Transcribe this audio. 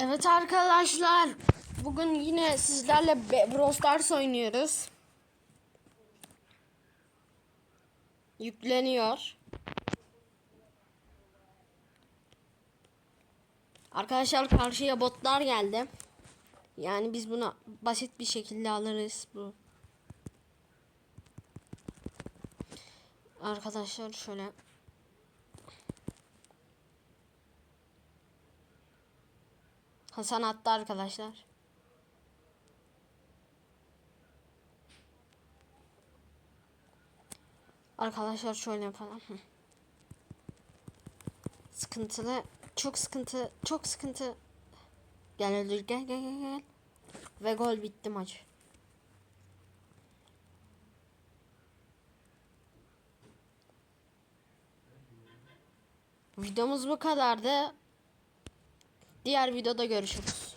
Evet arkadaşlar. Bugün yine sizlerle Brawl Stars oynuyoruz. Yükleniyor. Arkadaşlar karşıya botlar geldi. Yani biz bunu basit bir şekilde alırız bu. Arkadaşlar şöyle Hasan attı arkadaşlar. Arkadaşlar şöyle yapalım. Sıkıntılı. Çok sıkıntı. Çok sıkıntı. Gel öldür. Gel gel gel gel. Ve gol bitti maç. Videomuz bu kadardı. Diğer videoda görüşürüz.